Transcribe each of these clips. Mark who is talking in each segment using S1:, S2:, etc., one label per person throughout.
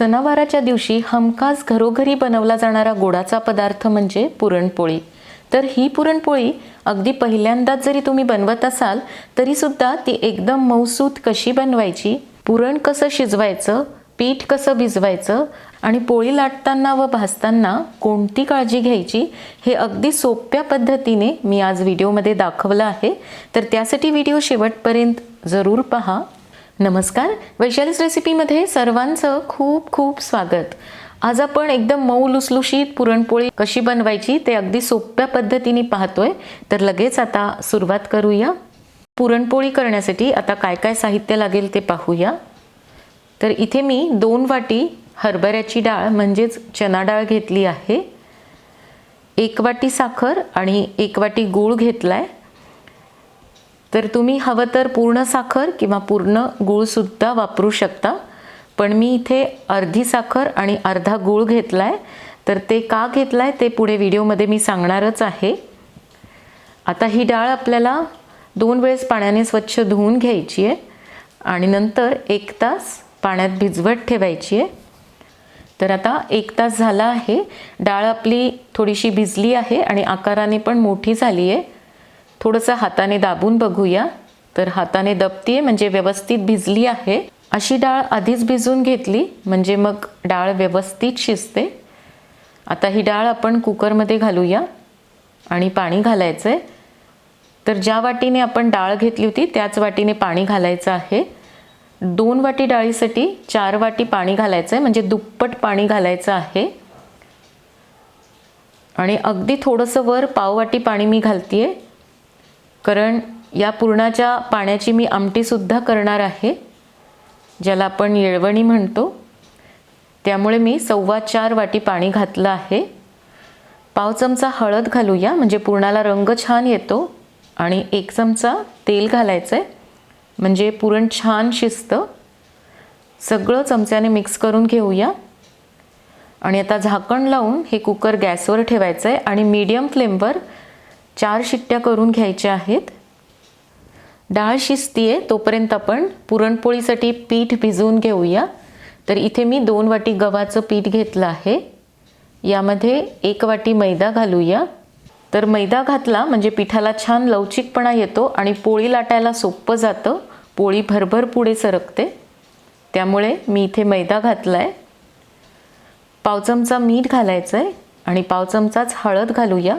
S1: सणावाराच्या दिवशी हमखास घरोघरी बनवला जाणारा गोडाचा पदार्थ म्हणजे पुरणपोळी. तर ही पुरणपोळी अगदी पहिल्यांदाच जरी तुम्ही बनवत असाल तरीसुद्धा ती एकदम मऊसूत कशी बनवायची पुरण कसं शिजवायचं पीठ कसं भिजवायचं आणि पोळी लाटताना व भाजताना कोणती काळजी घ्यायची हे अगदी सोप्या पद्धतीने मी आज व्हिडिओमध्ये दाखवलं आहे. तर त्यासाठी व्हिडिओ शेवटपर्यंत जरूर पहा. नमस्कार. वैशालीस रेसिपीमध्ये सर्वांचं खूप खूप स्वागत. आज आपण एकदम मऊ लुसलुशीत पुरणपोळी कशी बनवायची ते अगदी सोप्या पद्धतीने पाहतोय. तर लगेच आता सुरुवात करूया. पुरणपोळी करण्यासाठी आता काय काय साहित्य लागेल ते पाहूया. तर इथे मी दोन वाटी हरभऱ्याची डाळ म्हणजेच चना डाळ घेतली आहे. एक वाटी साखर आणि एक वाटी गूळ घेतला आहे तर तुम्ही हवं तर पूर्ण साखर किंवा पूर्ण गूळसुद्धा वापरू शकता. पण मी इथे अर्धी साखर आणि अर्धा गूळ घेतला आहे तर ते का घेतला आहे ते पुढे व्हिडिओमध्ये मी सांगणारच आहे. आता ही डाळ आपल्याला दोन वेळेस पाण्याने स्वच्छ धुवून घ्यायची आहे. आणि नंतर एक तास पाण्यात भिजवत ठेवायची आहे. तर आता एक तास झाला आहे. डाळ आपली थोडीशी भिजली आहे आणि आकाराने पण मोठी झाली आहे. थोडंसं हाताने दाबून बघूया. तर हाताने दबतीये म्हणजे व्यवस्थित भिजली आहे. अशी डाळ आधीच भिजून घेतली म्हणजे मग डाळ व्यवस्थित शिजते. आता ही डाळ आपण कुकरमध्ये घालूया आणि पाणी घालायचं आहे तर ज्या वाटीने आपण डाळ घेतली होती त्याच वाटीने पाणी घालायचं आहे. दोन वाटी डाळीसाठी चार वाटी पाणी घालायचं आहे म्हणजे दुप्पट पाणी घालायचं आहे. आणि अगदी थोडंसं वर पाववाटी पाणी मी घालतीये. कारण या पुरणाच्या पाण्याची मी आमटीसुद्धा करणार आहे ज्याला आपण येळवणी म्हणतो. त्यामुळे मी सव्वा चार वाटी पाणी घातलं आहे. पाव चमचा हळद घालूया म्हणजे पुरणाला रंग छान येतो आणि एक चमचा तेल घालायचं आहे म्हणजे पुरण छान शिजतं. सगळं चमच्याने मिक्स करून घेऊया. आणि आता झाकण लावून हे कुकर गॅसवर ठेवायचं आहे आणि मीडियम फ्लेमवर चार शिट्ट्या करून घ्यायच्या आहेत. डाळ शिजतीये तोपर्यंत आपण पुरणपोळीसाठी पीठ भिजवून घेऊया. तर इथे मी दोन वाटी गव्हाचं पीठ घेतलं आहे. यामध्ये एक वाटी मैदा घालूया. तर मैदा घातला म्हणजे पिठाला छान लवचिकपणा येतो आणि पोळी लाटायला सोपं जातं. पोळी भरभर पुढे सरकते. त्यामुळे मी इथे मैदा घातला आहे पाव चमचा मीठ घालायचं आहे आणि पाव चमचाच हळद घालूया.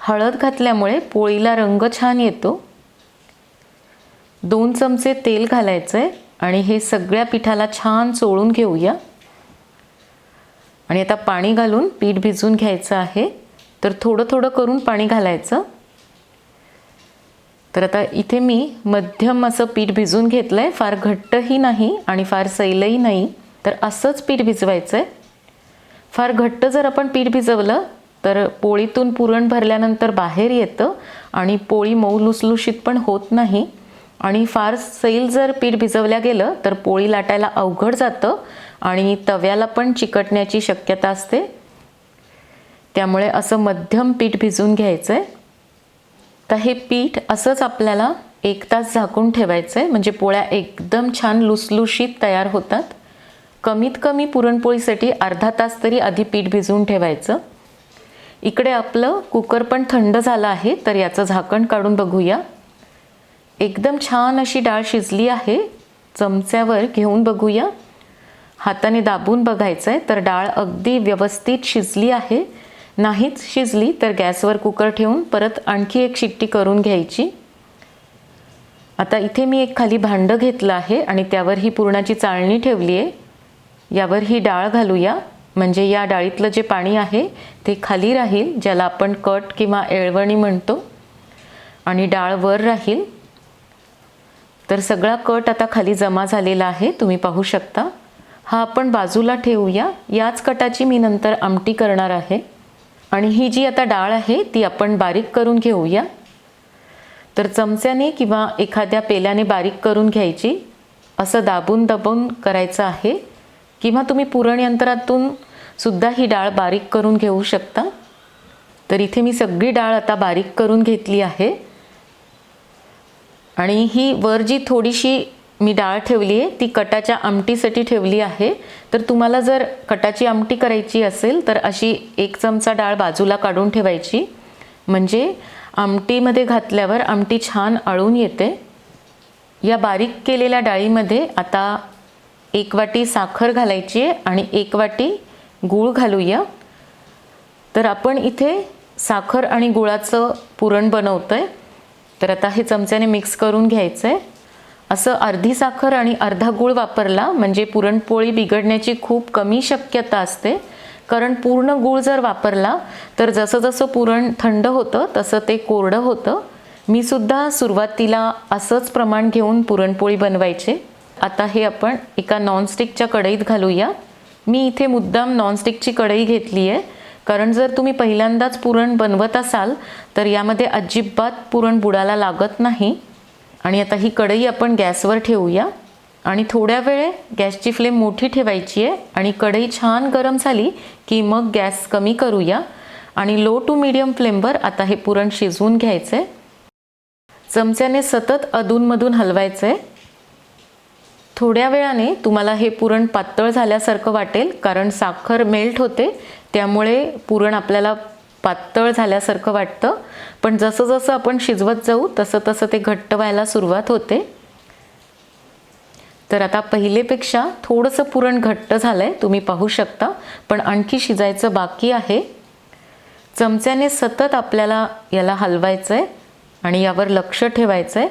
S1: हळद घातल्यामुळे पोळीला रंग छान येतो. दोन चमचे तेल घालायचं आहे आणि हे सगळ्या पिठाला छान चोळून घेऊया. आणि आता पाणी घालून पीठ भिजून घ्यायचं आहे. तर थोडं थोडं करून पाणी घालायचं. तर आता इथे मी मध्यम असं पीठ भिजून घेतलं आहे फार घट्टही नाही आणि फार सैलही नाही. तर असंच पीठ भिजवायचं आहे फार घट्ट जर आपण पीठ भिजवलं तर पोळीतून पुरण भरल्यानंतर बाहेर येतं आणि पोळी मऊ लुसलुशीत पण होत नाही. आणि फार सैल जर पीठ भिजवल्या गेलं तर पोळी लाटायला अवघड जातं आणि तव्याला पण चिकटण्याची शक्यता असते. त्यामुळे असं मध्यम पीठ भिजवून घ्यायचं आहे तर हे पीठ असंच आपल्याला एक तास झाकून ठेवायचं आहे म्हणजे पोळ्या एकदम छान लुसलुशीत तयार होतात. कमीत कमी पुरणपोळीसाठी अर्धा तास तरी आधी पीठ भिजवून ठेवायचं. इकडे आपलं कुकर पण थंड झालं आहे तर याचं झाकण काढून बघूया. एकदम छान अशी डाळ शिजली आहे. चमच्यावर घेऊन बघूया. हाताने दाबून बघायचं आहे तर डाळ अगदी व्यवस्थित शिजली आहे. नाहीच शिजली तर गॅसवर कुकर ठेवून परत आणखी एक शिट्टी करून घ्यायची. आता इथे मी एक खाली भांडं घेतलं आहे आणि त्यावर ही पुरणाची चाळणी ठेवली आहे यावर ही डाळ घालूया. म्हणजे या डाळीतलं जे पाणी आहे ते खाली राहील ज्याला आपण कट किंवा एळवणी म्हणतो. आणि डाळ वर राहील. तर सगळा कट आता खाली जमा झालेला आहे तुम्ही पाहू शकता. हा आपण बाजूला ठेवूया. याच कटाची मी नंतर आमटी करणार आहे. आणि ही जी आता डाळ आहे ती आपण बारीक करून घेऊया. तर चमच्याने किंवा एखाद्या पेल्याने बारीक करून घ्यायची. असं दाबून दाबून करायचं आहे. किंवा तुम्ही पुरण यंत्रातून सुद्धा ही डाळ बारीक करून घेऊ शकता. तर इथे मी सगळी डाळ आता बारीक करून घेतली आहे. आणि ही वर जी थोडीशी मी डाळ ठेवली आहे ती कटाच्या आमटीसाठी ठेवली आहे. तर तुम्हाला जर कटाची आमटी करायची असेल तर अशी एक चमचा डाळ बाजूला काढून ठेवायची. म्हणजे आमटीमध्ये घातल्यावर आमटी छान आळून येते. या बारीक केलेल्या डाळीमध्ये आता एक वाटी साखर घालायची आहे आणि एक वाटी गूळ घालूया. तर आपण इथे साखर आणि गुळाचं पुरण बनवतो आहे तर आता हे चमच्याने मिक्स करून घ्यायचं आहे असं अर्धी साखर आणि अर्धा गूळ वापरला म्हणजे पुरणपोळी बिघडण्याची खूप कमी शक्यता असते. कारण पूर्ण गूळ जर वापरला तर जसं जसं पुरण थंड होतं तसं ते कोरडं होतं. मी सुद्धा सुरुवातीला असंच प्रमाण घेऊन पुरणपोळी बनवायचे. आता हे आपण एका नॉनस्टिकच्या कढईत घालूया. मी इथे मुद्दाम नॉनस्टिकची कढई घेतली आहे कारण जर तुम्ही पहिल्यांदाच पुरण बनवत असाल तर यामध्ये अजिबात पुरण बुडाला लागत नाही. आणि आता ही कढई आपण गॅसवर ठेवूया. आणि थोड्या वेळ गॅसची फ्लेम मोठी ठेवायची आहे आणि कढई छान गरम झाली की मग गॅस कमी करूया. आणि लो टू मीडियम फ्लेमवर आता हे पुरण शिजवून घ्यायचं आहे चमच्याने सतत अधूनमधून हलवायचं आहे थोड्या वेळाने तुम्हाला हे पुरण पातळ झाल्यासारखं वाटेल कारण साखर मेल्ट होते त्यामुळे पुरण आपल्याला पातळ झाल्यासारखं वाटतं. पण जसं जसं आपण शिजवत जाऊ तसं तसं ते घट्ट व्हायला सुरुवात होते. तर आता पहिलेपेक्षा थोडंसं पुरण घट्ट झालं आहे तुम्ही पाहू शकता. पण आणखी शिजायचं बाकी आहे. चमच्याने सतत आपल्याला याला हलवायचं आहे आणि यावर लक्ष ठेवायचं आहे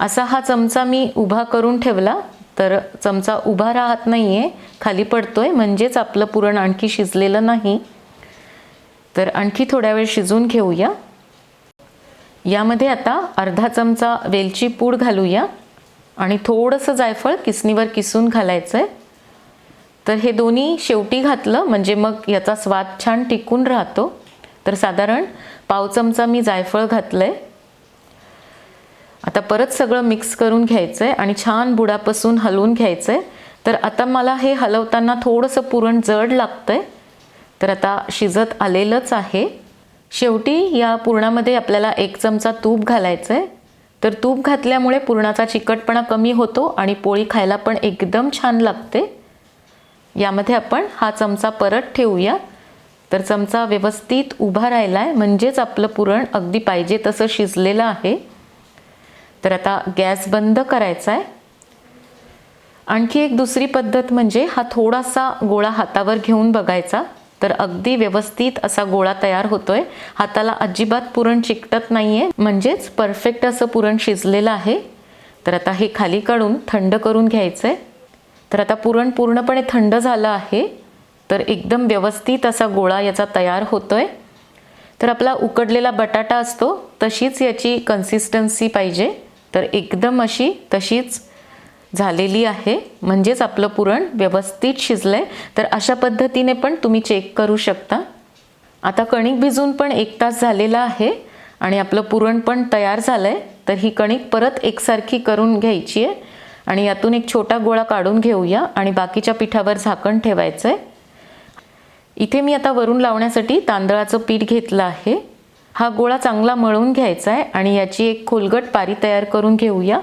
S1: असा हा चमचा मी उभा करून ठेवला. तर चमचा उभा राहत नाही आहे खाली पडतो आहे म्हणजेच आपलं पुरण आणखी शिजलेलं नाही. तर आणखी थोड्या वेळ शिजवून घेऊया. यामध्ये आता अर्धा चमचा वेलची पूड घालूया आणि थोडंसं जायफळ किसणीवर किसून घालायचं आहे तर हे दोन्ही शेवटी घातलं म्हणजे मग याचा स्वाद छान टिकून राहतो. तर साधारण पाव चमचा मी जायफळ घातलं आहे आता परत सगळं मिक्स करून घ्यायचं आहे आणि छान बुडापासून हलवून घ्यायचं आहे तर आता मला हे हलवताना थोडंसं पुरण जड लागतं आहे तर आता शिजत आलेलंच आहे. शेवटी या पुरणामध्ये आपल्याला एक चमचा तूप घालायचं आहे तर तूप घातल्यामुळे पुरणाचा चिकटपणा कमी होतो आणि पोळी खायला पण एकदम छान लागते. यामध्ये आपण हा चमचा परत ठेवूया. तर चमचा व्यवस्थित उभा राहिला आहे म्हणजेच आपलं पुरण अगदी पाहिजे तसं शिजलेलं आहे. तर आता गॅस बंद करायचा आहे. आणखी एक दुसरी पद्धत म्हणजे हा थोडासा गोळा हातावर घेऊन बघायचा. तर अगदी व्यवस्थित असा गोळा तयार होतोय. हाताला अजिबात पुरण चिकटत नाही आहे म्हणजेच परफेक्ट असं पुरण शिजलेलं आहे. तर आता हे खाली काढून थंड करून घ्यायचं आहे तर आता पुरण पूर्णपणे थंड झालं आहे. तर एकदम व्यवस्थित असा गोळा याचा तयार होतोय. तर आपला उकडलेला बटाटा असतो तशीच याची कन्सिस्टन्सी पाहिजे. तर एकदम अशी तशीच झालेली आहे. म्हणजेच आपलं पुरण व्यवस्थित शिजलं आहे तर अशा पद्धतीने पण तुम्ही चेक करू शकता. आता कणिक भिजून पण एक तास झालेला आहे आणि आपलं पुरण पण तयार झालं आहे तर ही कणिक परत एकसारखी करून घ्यायची आहे. आणि यातून एक छोटा गोळा काढून घेऊया आणि बाकीच्या पिठावर झाकण ठेवायचं आहे इथे मी आता वरून लावण्यासाठी तांदळाचं पीठ घेतलं आहे. हा गोळा चांगला मळून घ्यायचा आहे आणि याची एक खोलगट पारी तयार करून घेऊया.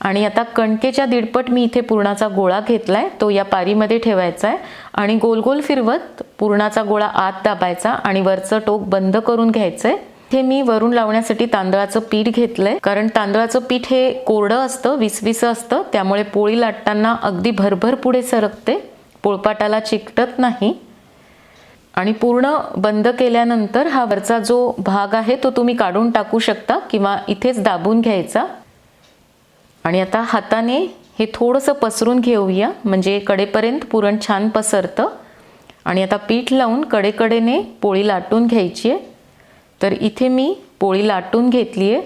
S1: आणि आता कणकेच्या दीडपट मी इथे पुरणाचा गोळा घेतला आहे तो या पारीमध्ये ठेवायचा आहे आणि गोल गोल फिरवत पुरणाचा गोळा आत दाबायचा आणि वरचं टोक बंद करून घ्यायचं आहे इथे मी वरून लावण्यासाठी तांदळाचं पीठ घेतलंय कारण तांदळाचं पीठ हे कोरडं असतं विसविसं असतं त्यामुळे पोळी लाटताना अगदी भरभर पुढे सरकते पोळपाटाला चिकटत नाही. आणि पूर्ण बंद केल्यानंतर हा वरचा जो भाग आहे तो तुम्ही काढून टाकू शकता किंवा इथेच दाबून घ्यायचा. आणि आता हाताने हे थोडंसं पसरून घेऊया म्हणजे कडेपर्यंत पुरण छान पसरतं. आणि आता पीठ लावून कडेकडेने पोळी लाटून घ्यायची आहे. तर इथे मी पोळी लाटून घेतली आहे.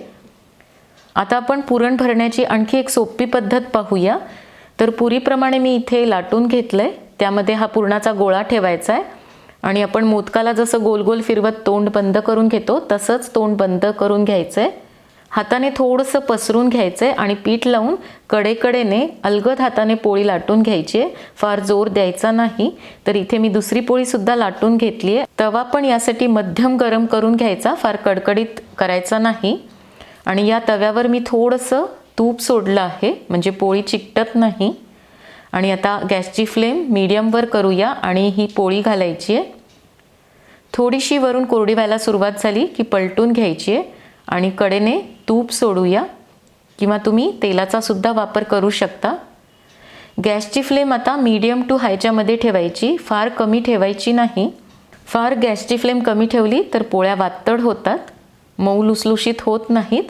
S1: आता आपण पुरण भरण्याची आणखी एक सोपी पद्धत पाहूया. तर पुरीप्रमाणे मी इथे लाटून घेतलं आहे त्यामध्ये हा पुरणाचा गोळा ठेवायचा आहे. आणि आपण मोदकाला जसं गोल गोल फिरवत तोंड बंद करून घेतो तसंच तोंड बंद करून घ्यायचं आहे हाताने थोडंसं पसरून घ्यायचं आहे आणि पीठ लावून कडेकडेने अलगद हाताने पोळी लाटून घ्यायची आहे. फार जोर द्यायचा नाही. तर इथे मी दुसरी पोळीसुद्धा लाटून घेतली आहे. तवा पण यासाठी मध्यम गरम करून घ्यायचा फार कडकडीत करायचा नाही. आणि या तव्यावर मी थोडंसं तूप सोडलं आहे म्हणजे पोळी चिकटत नाही. आणि आता गॅसची फ्लेम मीडियमवर करूया आणि ही पोळी घालायची आहे. थोडीशी वरून कोरडी व्हायला सुरुवात झाली की पलटून घ्यायची आहे. आणि कडेने तूप सोडूया किंवा तुम्ही तेलाचा सुद्धा वापर करू शकता. गॅसची फ्लेम आता मीडियम टू हायच्यामध्ये ठेवायची फार कमी ठेवायची नाही. फार गॅसची फ्लेम कमी ठेवली तर पोळ्या वातड होतात मऊ लुसलुशीत होत नाहीत.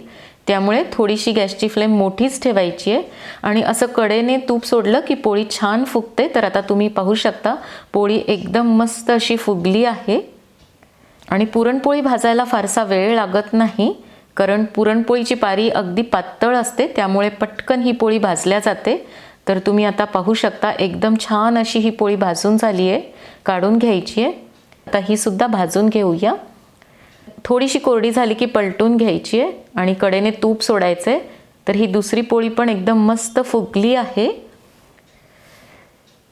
S1: त्यामुळे थोडीशी गॅसची फ्लेम मोठीच ठेवायची आहे. आणि असं कडेने तूप सोडलं की पोळी छान फुगते तर आता तुम्ही पाहू शकता पोळी एकदम मस्त अशी फुगली आहे. आणि पुरणपोळी भाजायला फारसा वेळ लागत नाही कारण पुरणपोळीची पारी अगदी पातळ असते त्यामुळे पटकन ही पोळी भाजल्या जाते. तर तुम्ही आता पाहू शकता एकदम छान अशी ही पोळी भाजून झाली आहे काढून घ्यायची आहे. आता ही सुद्धा भाजून घेऊया. थोडीशी कोरडी झाली की पलटून घ्यायची आहे आणि कडेने तूप सोडायचं आहे. तर ही दुसरी पोळी पण एकदम मस्त फुगली आहे.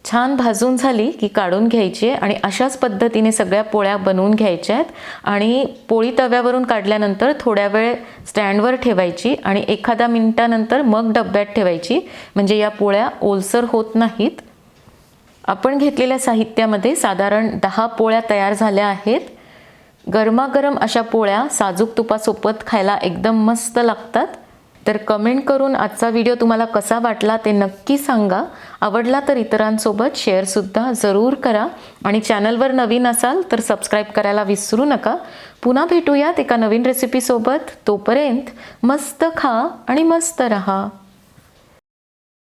S1: छान भाजून झाली की काढून घ्यायची आहे आणि अशाच पद्धतीने सगळ्या पोळ्या बनवून घ्यायच्या आहेत. आणि पोळी तव्यावरून काढल्यानंतर थोड्या वेळ स्टँडवर ठेवायची आणि एखाद्या मिनिटानंतर मग डब्यात ठेवायची. म्हणजे या पोळ्या ओलसर होत नाहीत. आपण घेतलेल्या साहित्यामध्ये साधारण दहा पोळ्या तयार झाल्या आहेत. गरमागरम अशा पोळ्या साजूक तुपासोबत खायला एकदम मस्त लागतात. तर कमेंट करून आजचा व्हिडिओ तुम्हाला कसा वाटला ते नक्की सांगा. आवडला तर इतरांसोबत शेअरसुद्धा जरूर करा. आणि चॅनलवर नवीन असाल तर सबस्क्राईब करायला विसरू नका. पुन्हा भेटूयात एका नवीन रेसिपीसोबत तोपर्यंत मस्त खा आणि मस्त रहा.